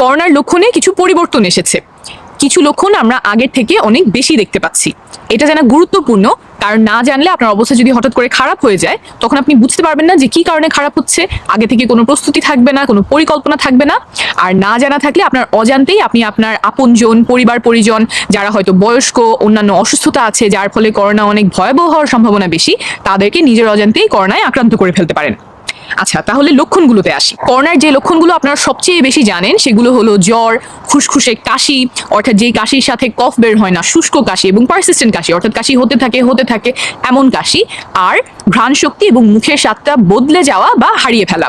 করোনার লক্ষণে কিছু পরিবর্তন এসেছে। কিছু লক্ষণ আমরা আগের থেকে অনেক বেশি দেখতে পাচ্ছি। এটা জানা গুরুত্বপূর্ণ, কারণ না জানলে আপনার অবস্থা যদি হঠাৎ করে খারাপ হয়ে যায়, তখন আপনি বুঝতে পারবেন না যে কি কারণে খারাপ হচ্ছে। আগে থেকে কোনো প্রস্তুতি থাকবে না, কোনো পরিকল্পনা থাকবে না। আর না জানা থাকলে আপনার অজান্তেই আপনি আপনার আপনজন, পরিবার, পরিজন, যারা হয়তো বয়স্ক, অন্যান্য অসুস্থতা আছে, যার ফলে করোনা অনেক ভয়াবহ হওয়ার সম্ভাবনা বেশি, তাদেরকে নিজের অজান্তেই করোনায় আক্রান্ত করে ফেলতে পারেন। আচ্ছা তাহলে লক্ষণগুলোতে আসি। করোনার যে লক্ষণগুলো আপনারা সবচেয়ে বেশি জানেন, সেগুলো হলো জ্বর, খুসখুসে কাশি, অর্থাৎ যে কাশির সাথে কফ বের হয় না, শুষ্ক কাশি এবং পারসিস্টেন্ট কাশি, অর্থাৎ কাশি হতে থাকে হতে থাকে এমন কাশি। আর ঘ্রাণ শক্তি এবং মুখের স্বাদটা বদলে যাওয়া বা হারিয়ে ফেলা।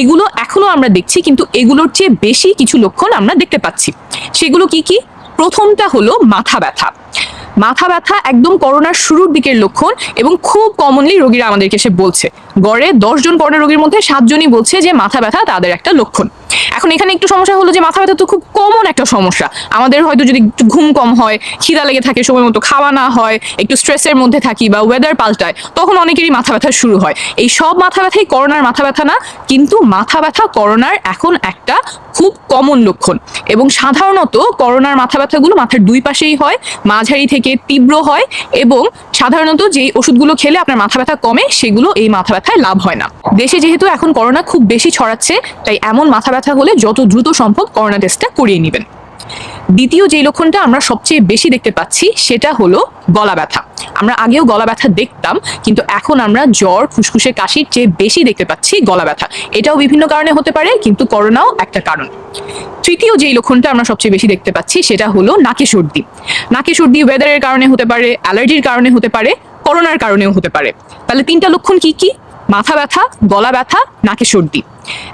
এগুলো এখনও আমরা দেখছি, কিন্তু এগুলোর চেয়ে বেশি কিছু লক্ষণ আমরা দেখতে পাচ্ছি। সেগুলো কি কি? প্রথমটা হলো মাথা ব্যথা। মাথা ব্যথা একদম করোনার শুরুর দিকের লক্ষণ এবং খুব কমনলি রোগীরা আমাদেরকে এসে বলছে। গড়ে দশজন করোনা রোগীর মধ্যে সাতজনই বলছে যে মাথা ব্যথা তাদের একটা লক্ষণ। এখন এখানে একটু সমস্যা হলো যে মাথা ব্যথা তো খুব কমন একটা সমস্যা। আমাদের হয়তো যদি একটু ঘুম কম হয়, খিদা লেগে থাকে, সময় মতো খাওয়া না হয়, একটু স্ট্রেসের মধ্যে থাকি বা ওয়েদার পাল্টায়, তখন অনেকেরই মাথা ব্যথা শুরু হয়। এই সব মাথা ব্যথাই করোনার মাথা ব্যথা না, কিন্তু মাথা ব্যথা করোনার এখন একটা খুব কমন লক্ষণ। এবং সাধারণত করোনার মাথা ব্যথাগুলো মাথার দুই পাশেই হয়, মাঝারি থেকে তীব্র হয় এবং সাধারণত যেই ওষুধগুলো খেলে আপনার মাথা ব্যথা কমে, সেগুলো এই মাথা ব্যথায় লাভ হয় না। দেশে যেহেতু এখন করোনা খুব বেশি ছড়াচ্ছে, তাই এমন মাথা ব্যথা হলে যত দ্রুত সম্ভব করোনা টেস্টটা করিয়ে নেবেন। দ্বিতীয় যে লক্ষণটা আমরা সবচেয়ে বেশি দেখতে পাচ্ছি, সেটা হলো গলা ব্যথা। আমরা আগেও গলা ব্যথা দেখতাম, কিন্তু এখন আমরা জ্বর ফুসফুসে কাশির চেয়ে বেশি দেখতে পাচ্ছি গলা ব্যথা। এটাও বিভিন্ন কারণে হতে পারে, কিন্তু করোনাও একটা কারণ। তৃতীয় যেই লক্ষণটা আমরা সবচেয়ে বেশি দেখতে পাচ্ছি, সেটা হলো নাকে সর্দি। নাকে সর্দি ওয়েদারের কারণে হতে পারে অ্যালার্জির কারণে হতে পারে, করোনার কারণেও হতে পারে। তাহলে তিনটা লক্ষণ কি কি? মাথা ব্যথা, গলা ব্যথা, নাকে সর্দি।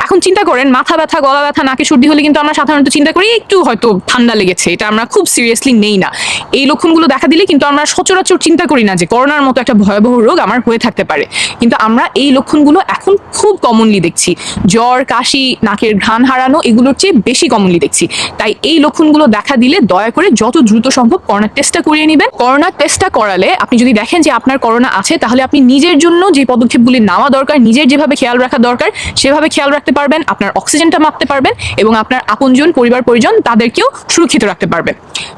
এখন চিন্তা করেন, মাথা ব্যথা, গলা ব্যথা, নাকে সর্দি হলে কিন্তু আমরা সাধারণত চিন্তা করি, একটু হয়তো ঠান্ডা লেগেছে। এটা আমরা খুব সিরিয়াসলি নেই না। এই লক্ষণগুলো দেখা দিলে কিন্তু আমরা সচরাচর চিন্তা করি না যে করোনার মতো একটা ভয়াবহ রোগ আমার হয়ে থাকতে পারে। কিন্তু আমরা এই লক্ষণগুলো এখন খুব কমনলি দেখছি। জ্বর, কাশি, নাকের ঘ্রাণ হারানো এগুলোর চেয়ে বেশি কমনলি দেখছি। তাই এই লক্ষণগুলো দেখা দিলে দয়া করে যত দ্রুত সম্ভব করোনার টেস্টটা করিয়ে নেবেন। করোনার টেস্টটা করালে আপনি যদি দেখেন যে আপনার করোনা আছে, তাহলে আপনি নিজের জন্য যে পদক্ষেপগুলি নেওয়া দরকার, নিজের যেভাবে খেয়াল রাখা দরকার, সেভাবে খেয়াল রাখতে পারবেন, আপনার অক্সিজেনটা মাপতে পারবেন এবং আপনার আপনজন, পরিবার, পরিজন তাদেরকেও সুরক্ষিত রাখতে পারবেন।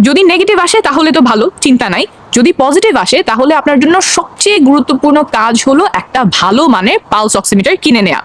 যদি নেগেটিভ আসে তাহলে তো ভালো, চিন্তা নাই। যদি পজিটিভ আসে তাহলে আপনার জন্য সবচেয়ে গুরুত্বপূর্ণ কাজ হলো একটা ভালো মানের পালস অক্সিমিটার কিনে নেওয়া